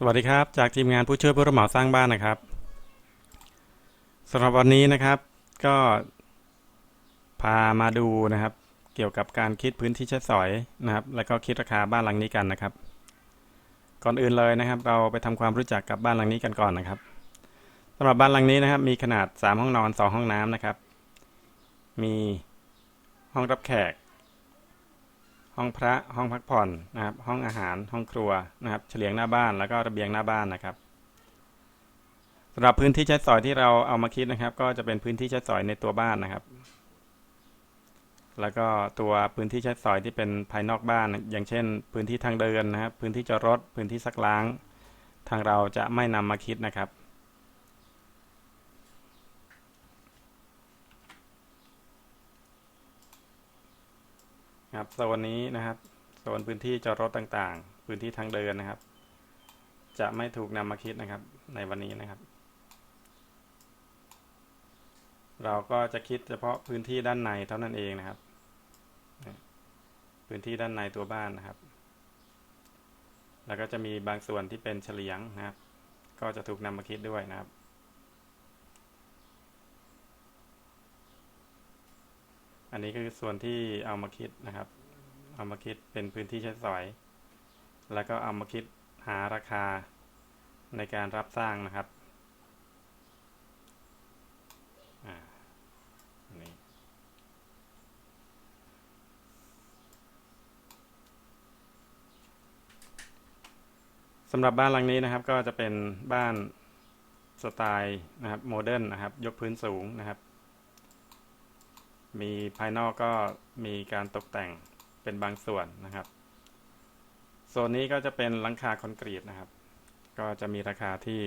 สวัสดีครับ จากทีมงานผู้ช่วยผู้รับเหมาสร้างบ้านนะครับสำหรับวันนี้นะครับก็พามาดูนะครับ เกี่ยวกับการคิดพื้นที่ใช้สอยนะครับ แล้วก็คิดราคาบ้านหลังนี้กันนะครับ ก่อนอื่นเลยนะครับ เราไปทำความรู้จักกับบ้านหลังนี้กันก่อนนะครับสำหรับบ้านหลังนี้นะครับ มีขนาด 3 ห้องนอน 2 ห้องน้ำนะครับ มีห้องรับแขก ห้องพระห้องพักผ่อนนะครับ ห้องอาหารห้องครัวนะครับ เฉลียงหน้าบ้านแล้วก็ระเบียงหน้าบ้านนะครับสำหรับพื้นที่ใช้สอยที่เราเอามาคิดนะครับ ก็จะเป็นพื้นที่ใช้สอยในตัวบ้านนะครับ แล้วก็ตัวพื้นที่ใช้สอยที่เป็นภายนอกบ้าน อย่างเช่น พื้นที่ทางเดินนะครับ พื้นที่จอดรถ พื้นที่ซักล้าง ทางเราจะไม่นำมาคิดนะครับ ครับโซนนี้นะครับโซนพื้นที่จอดรถต่างๆ พื้นที่ทางเดินนะครับ จะไม่ถูกนำมาคิดนะครับ ในวันนี้นะครับ เราก็จะคิดเฉพาะพื้นที่ด้านในเท่านั้นเองนะครับ พื้นที่ด้านในตัวบ้านนะครับ แล้วก็จะมีบางส่วนที่เป็นเฉลียงนะครับ ก็จะถูกนำมาคิดด้วยนะครับ นนี้คือส่วนที่เอามาคิดนะครับ เอามาคิดเป็นพื้นที่ใช้สอย แล้วก็เอามาคิดหาราคาในการรับสร้างนะครับนี่สำหรับบ้านหลังนี้นะครับ ก็จะเป็นบ้านสไตล์นะครับโมเดิร์นนะครับ ยกพื้นสูงนะครับ มีภายนอกก็มีการตกแต่งเป็นบางส่วนนะครับ โซนนี้ก็จะเป็นหลังคาคอนกรีตนะครับ ก็จะมีราคาที่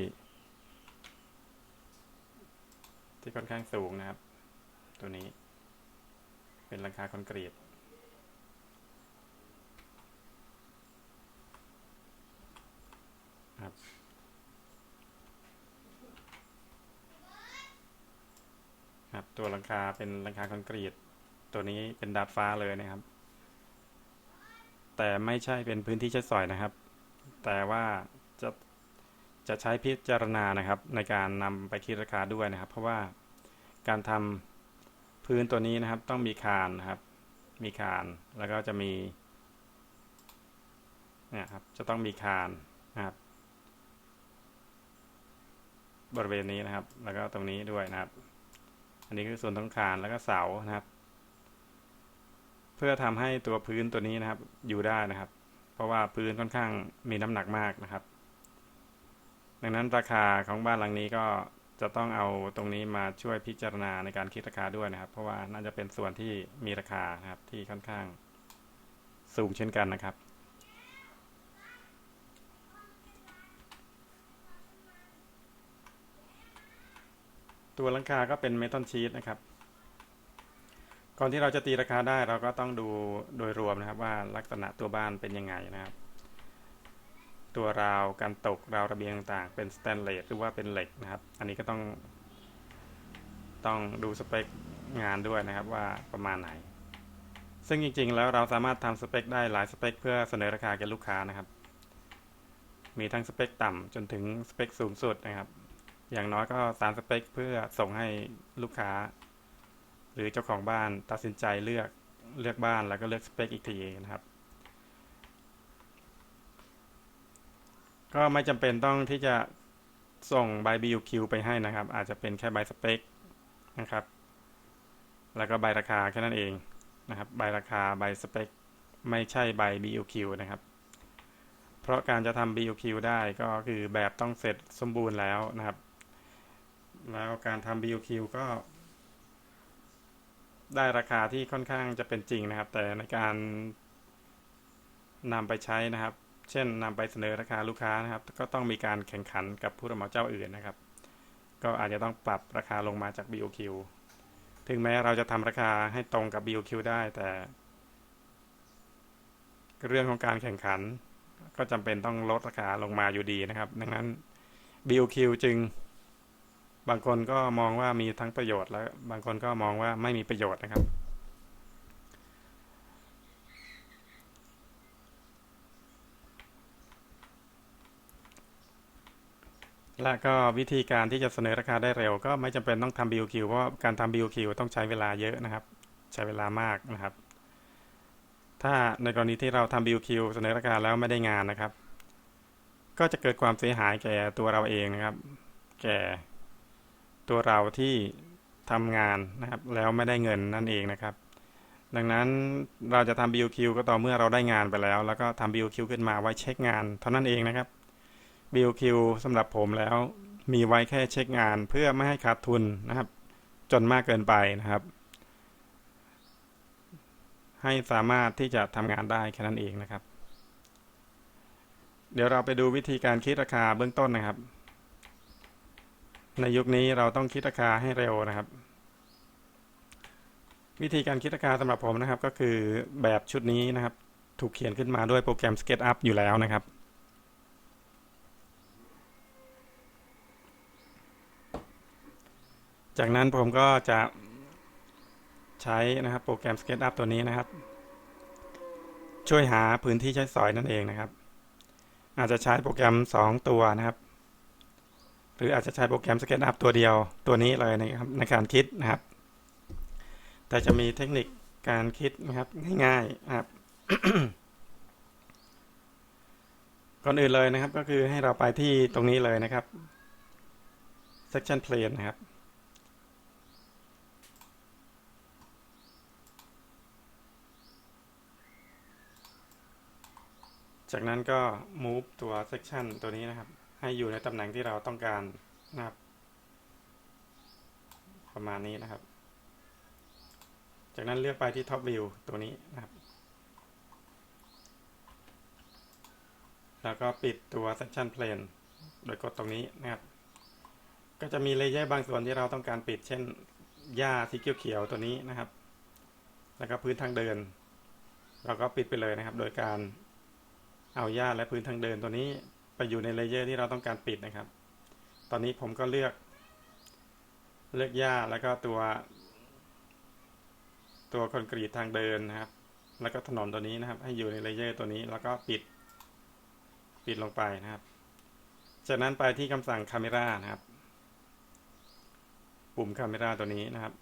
ที่ค่อนข้างสูงนะครับ ตัวนี้ เป็นหลังคาคอนกรีตครับ ครับ ตัวหลังคาเป็นหลังคาคอนกรีต ตัวนี้เป็นดาดฟ้าเลยนะครับ แต่ไม่ใช่เป็นพื้นที่ใช้สอยนะครับ แต่ว่าจะจะใช้พิจารณานะครับ ในการนำไปคิดราคาด้วยนะครับ เพราะว่าการทำพื้นตัวนี้นะครับ ต้องมีคานนะครับ มีคานแล้วก็จะมีเนี่ยครับจะต้องมีคานนะครับ บริเวณนี้นะครับ แล้วก็ตรงนี้ด้วยนะครับ อันนี้คือส่วนต้องคานแล้วก็เสานะครับ เพื่อทำให้ตัวพื้นตัวนี้นะครับ อยู่ได้นะครับ เพราะว่าพื้นค่อนข้างมีน้ำหนักมากนะครับ ดังนั้นราคาของบ้านหลังนี้ก็จะต้องเอาตรงนี้มาช่วยพิจารณาในการคิดราคาด้วยนะครับ เพราะว่าน่าจะเป็นส่วนที่มีราคานะครับที่ค่อนข้างสูงเช่นกันนะครับ ตัวหลังคาก็เป็นเมทัลชีตนะครับ ก่อนที่เราจะตีราคาได้เราก็ต้องดูโดยรวมนะครับว่าลักษณะตัวบ้านเป็นยังไงนะครับ ตัวราวการตกราวระเบียงต่างๆเป็นสแตนเลสหรือว่าเป็นเหล็กนะครับ อันนี้ก็ต้องต้องดูสเปคงานด้วยนะครับว่าประมาณไหน ซึ่งจริงๆ แล้วเราสามารถทำสเปคได้หลายสเปคเพื่อเสนอราคาแก่ลูกค้านะครับ มีทั้งสเปคต่ำจนถึงสเปคสูงสุดนะครับ อย่างน้อยก็สามสเปคเพื่อส่งให้ลูกค้า หรือเจ้าของบ้านตัดสินใจเลือกเลือกบ้านแล้วก็เลือกสเปคอีกทีนะครับก็ไม่จำเป็นต้องที่จะส่งใบ BUQ ไปให้นะครับ อาจจะเป็นแค่ใบสเปคนะครับ แล้วก็ใบราคาแค่นั้นเองนะครับ ใบราคาใบสเปคไม่ใช่ใบ BUQ นะครับ เพราะการจะทำ BUQ ได้ก็คือแบบต้องเสร็จสมบูรณ์แล้วนะครับ แล้วการทำ BUQ ก็ ได้ราคาที่ค่อนข้างจะเป็นจริงนะครับ แต่ในการนำไปใช้นะครับ เช่นนำไปเสนอราคาลูกค้านะครับ ก็ต้องมีการแข่งขันกับผู้รับเหมาเจ้าอื่นนะครับ ก็อาจจะต้องปรับราคาลงมาจาก BOQ ถึงแม้เราจะทำราคาให้ตรงกับ BOQ ได้แต่ เรื่องของการแข่งขัน ก็จำเป็นต้องลดราคาลงมาอยู่ดีนะครับ ดังนั้น BOQ จึง บางคนก็มองว่ามีทั้งประโยชน์และบางคนก็มองว่าไม่มีประโยชน์นะครับและก็วิธีการที่จะเสนอราคาได้เร็ว ก็ไม่จำเป็นต้องทำ BOQ เพราะการทำ BOQ ต้องใช้เวลาเยอะนะครับ ใช้เวลามากนะครับ ถ้าในกรณีที่เราทำ BOQ เสนอราคาแล้วไม่ได้งานนะครับ ก็จะเกิดความเสียหายแก่ตัวเราเองนะครับ แก่ ตัวเราที่ทำงานนะครับแล้วไม่ได้เงินนั่นเองนะครับ ดังนั้นเราจะทำ BOQ ก็ต่อเมื่อเราได้งานไปแล้ว แล้วก็ทำ BOQ ขึ้นมาไว้เช็คงาน เท่านั้นเองนะครับ BOQ สำหรับผมแล้วมีไว้แค่เช็คงานเพื่อไม่ให้ขาดทุนนะครับ จนมากเกินไปนะครับ ให้สามารถที่จะทำงานได้แค่นั้นเองนะครับ เดี๋ยวเราไปดูวิธีการคิดราคาเบื้องต้นนะครับ ในยุคนี้เราต้องคิดราคาให้เร็วนะครับ วิธีการคิดราคาสำหรับผมนะครับ ก็คือแบบชุดนี้นะครับ ถูกเขียนขึ้นมาด้วยโปรแกรม SketchUp อยู่แล้วนะครับจากนั้นผมก็จะใช้นะครับโปรแกรม SketchUp ตัวนี้นะครับ ช่วยหาพื้นที่ใช้สอยนั่นเองนะครับ อาจจะใช้โปรแกรม 2 ตัวนะครับ หรืออาจจะใช้โปรแกรม SketchUp ตัวเดียวตัวนี้เลยนะครับในการคิดนะครับ แต่จะมีเทคนิคการคิดนะครับง่ายๆนะครับ ก่อนอื่นเลยนะครับ ก็คือให้เราไปที่ตรงนี้เลยนะครับ section plane นะครับจากนั้นก็ move ตัว section ตัวนี้นะครับ ให้อยู่ในตำแหน่งที่เราต้องการนะครับ ประมาณนี้นะครับ จากนั้นเลือกไปที่ top view ตัวนี้นะครับ แล้วก็ปิดตัว section plane โดยกดตรงนี้นะครับ ก็จะมีเลเยอร์บางส่วนที่เราต้องการปิด เช่นหญ้าสีเขียวๆตัวนี้นะครับ แล้วก็พื้นทางเดิน เราก็ปิดไปเลยนะครับ โดยการเอาหญ้าและพื้นทางเดินตัวนี้ อยู่ในเลเยอร์ที่เราต้องการปิดนะครับ ตอนนี้ผมก็เลือก เลือกหญ้าแล้วก็ตัว ตัวคอนกรีตทางเดินนะครับ แล้วก็ถนนตัวนี้นะครับ ให้อยู่ในเลเยอร์ตัวนี้แล้วก็ปิด ปิดลงไปนะครับ จากนั้นไปที่คำสั่ง Camera นะครับ ปุ่ม Camera ตัวนี้นะครับ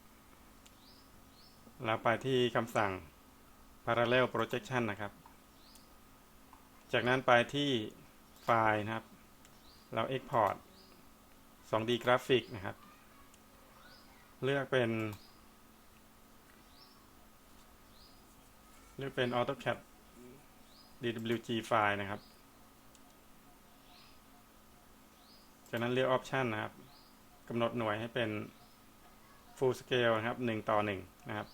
แล้วไปที่คำสั่ง Parallel Projection นะครับ จากนั้นไปที่ ฟล์นะครับ เรา Export 2D Graphic นะครับ เลือกเป็น เลือกเป็น AutoCAD DWG ไฟล์นะครับ จากนั้นเลือก Option นะครับกำหนดหน่วยให้เป็น Full Scale นะครับ 1 ต่อ 1 นะครับ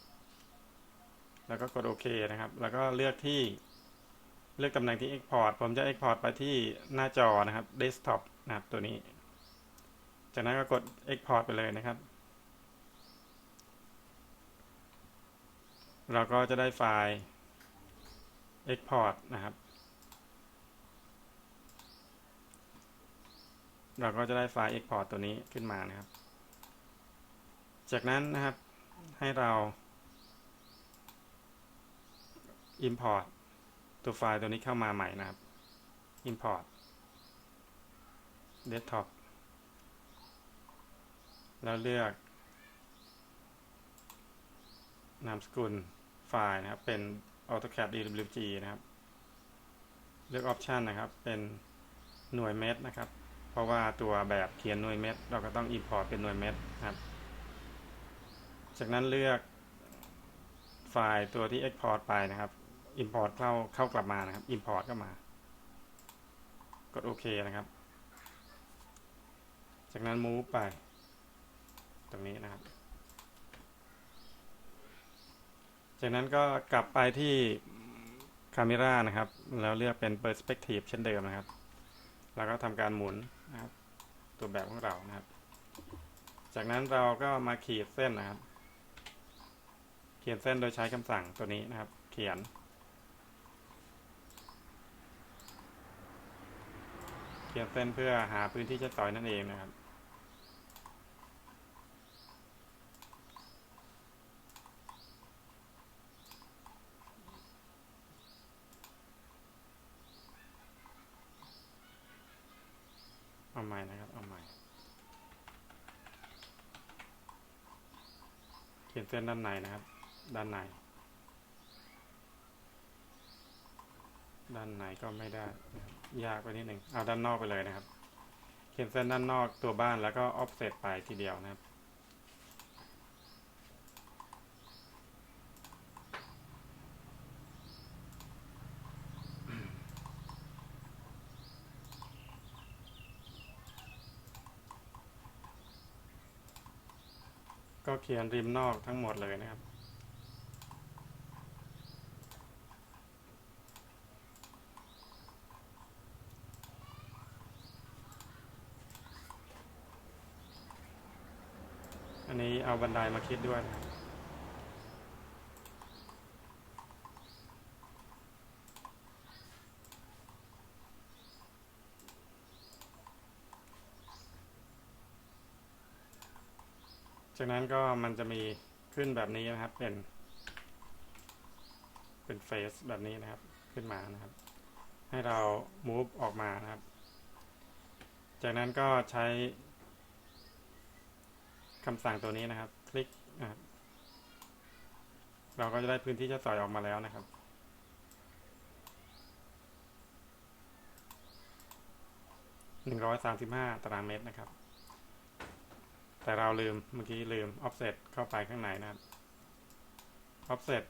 แล้วก็กดโอเคนะครับ แล้วก็เลือกที่ เลือกตำแหน่งที่ Export ผมจะ Export ไปที่หน้าจอนะครับ Desktop นะครับตัวนี้ จากนั้นก็กด Export ไปเลยนะครับ เราก็จะได้ไฟล์ Export นะครับ เราก็จะได้ไฟล์ Export ตัวนี้ขึ้นมานะครับ จากนั้นนะครับให้เรา Import ตัวไฟล์ตัวนี้เข้ามาใหม่นะครับ Import Desktop แล้วเลือก นามสกุลไฟล์นะครับ เป็น AutoCAD DWG นะครับ เลือก Option นะครับ เป็นหน่วยเมตรนะครับ เพราะว่าตัวแบบเขียนหน่วยเมตร เราก็ต้อง Import เป็นหน่วยเมตรนะครับ จากนั้นเลือกไฟล์ตัวที่ Export ไปนะครับ Import เข้าเข้ากลับมานะครับ Import ก็มา กดโอเคนะครับ จากนั้น Move ไป ตรงนี้นะครับ จากนั้นก็กลับไปที่ Camera นะครับ แล้วเลือกเป็น Perspective เช่นเดิมนะครับ แล้วก็ทำการหมุนนะครับ ตัวแบบของเรานะครับ จากนั้นเราก็มาขีดเส้นนะครับ เขียนเส้นโดยใช้คำสั่งตัวนี้นะครับ เขียน เขียนเส้นเพื่อหาพื้นที่ใช้สอยนั่นเองนะครับ เอาใหม่นะครับ เอาใหม่ เขียนเส้นด้านในนะครับ ด้านใน ด้านในก็ไม่ได้ ยากไปนิดหนึ่งเอาด้านนอกไปเลยนะครับ เขียนเส้นด้านนอกตัวบ้านแล้วก็ออฟเซตไปทีเดียวนะครับก็เขียนริมนอกทั้งหมดเลยนะครับ เอาบันไดมาคิดด้วยจากนั้นก็มันจะมีขึ้นแบบนี้นะครับ เป็น เป็นเฟสแบบนี้นะครับ ขึ้นมานะครับ ให้เรา move ออกมานะครับ จากนั้นก็ใช้ คำสั่งตัวนี้นะครับ คลิกนะครับเราก็จะได้พื้นที่จะสอยออกมาแล้วนะครับ หนึ่งร้อยสามสิบห้าตารางเมตรนะครับ แต่เราลืมเมื่อกี้ลืม offset เข้าไปข้างในนะครับ offset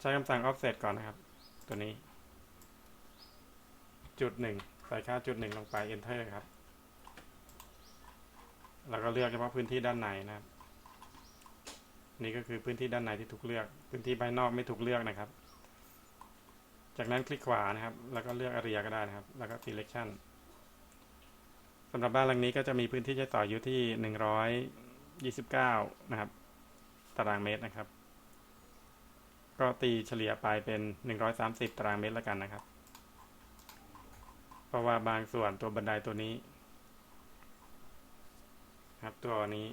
ใช้คำสั่ง offset ก่อนนะครับ ตัวนี้ จุดหนึ่ง ส่ค่าจุดหนึ่งลงไป enter ครับ แล้วก็เลือกเฉพาะพื้นที่ด้านในนะครับ นี่ก็คือพื้นที่ด้านในที่ถูกเลือก พื้นที่ภายนอกไม่ถูกเลือกนะครับ จากนั้นคลิกขวานะครับ แล้วก็เลือก area ก็ได้นะครับ แล้วก็ selection สำหรับบ้านหลังนี้ก็จะมีพื้นที่ใช้สอยอยู่ที่หนึ่งร้อยยี่สิบเก้านะครับ ตารางเมตรนะครับ ก็ตีเฉลี่ยไปเป็นหนึ่งร้อยสามสิบตารางเมตรแล้วกันนะครับ เพราะว่าบางส่วนตัวบันไดตัวนี้ครับตัวนี้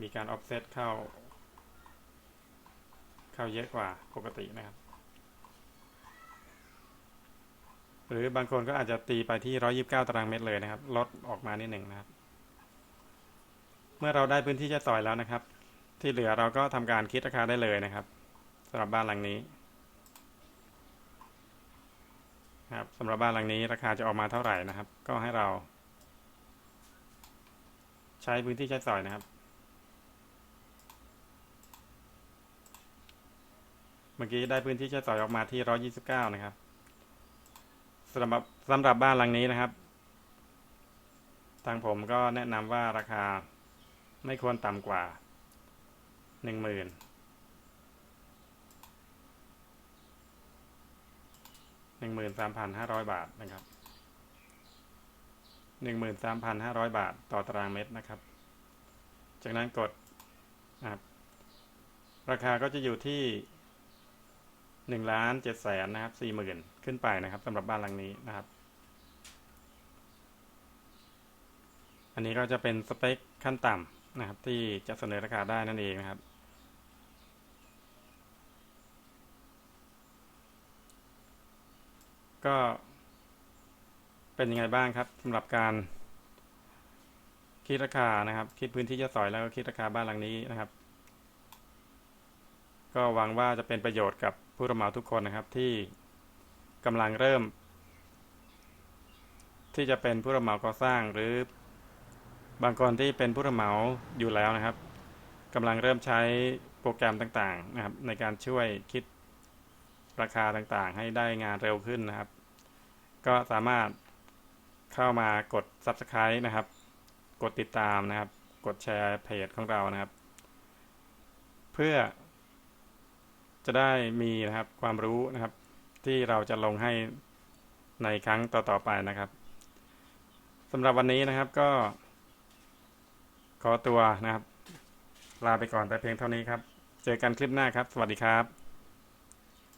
มีการ offset เข้า เข้าเยอะกว่าปกตินะครับ หรือบางคนก็อาจจะตีไปที่ 129 ตารางเมตรเลยนะครับ ลดออกมานิดหนึ่งนะครับ เมื่อเราได้พื้นที่จะสอยแล้วนะครับ ที่เหลือเราก็ทำการคิดราคาได้เลยนะครับสำหรับบ้านหลังนี้ ครับสำหรับบ้านหลังนี้ราคาจะออกมาเท่าไหร่นะครับ ก็ให้เรา ใช้พื้นที่ใช้สอยนะครับ เมื่อกี้ได้พื้นที่ใช้สอยออกมาที่129นะครับสำหรับสำหรับบ้านหลังนี้นะครับ ทางผมก็แนะนำว่าราคาไม่ควรต่ำกว่าหนึ่งหมื่น หนึ่งหมื่นสามพันห้าร้อยบาทนะครับหนึ่งหมื่นสามพันห้าร้อยบาทต่อตารางเมตรนะครับ จากนั้นกดนะครับราคาก็จะอยู่ที่หนึ่งล้านเจ็ดแสนนะครับสี่หมื่นขึ้นไปนะครับสำหรับบ้านหลังนี้นะครับ อันนี้ก็จะเป็นสเปคขั้นต่ำนะครับ ที่จะเสนอราคาได้นั่นเองนะครับ ก็เป็นยังไงบ้างครับสำหรับการคิดราคานะครับ คิดพื้นที่จะสอยแล้วก็คิดราคาบ้านหลังนี้นะครับ ก็หวังว่าจะเป็นประโยชน์กับผู้รับเหมาทุกคนนะครับ ที่กำลังเริ่ม ที่จะเป็นผู้รับเหมาก่อสร้างหรือบางคนที่เป็นผู้รับเหมาอยู่แล้วนะครับกำลังเริ่มใช้โปรแกรมต่างๆนะครับ ในการช่วยคิด ราคาต่างๆ ให้ได้งานเร็วขึ้นนะครับ ก็สามารถเข้ามากด Subscribe นะครับ กดติดตามนะครับ กดแชร์เพจของเรานะครับ เพื่อ จะได้มีนะครับความรู้นะครับ ที่เราจะลงให้ในครั้งต่อๆไปนะครับสำหรับวันนี้นะครับก็ ขอตัวนะครับ ลาไปก่อนแต่เพียงเท่านี้ครับ เจอกันคลิปหน้าครับ สวัสดีครับ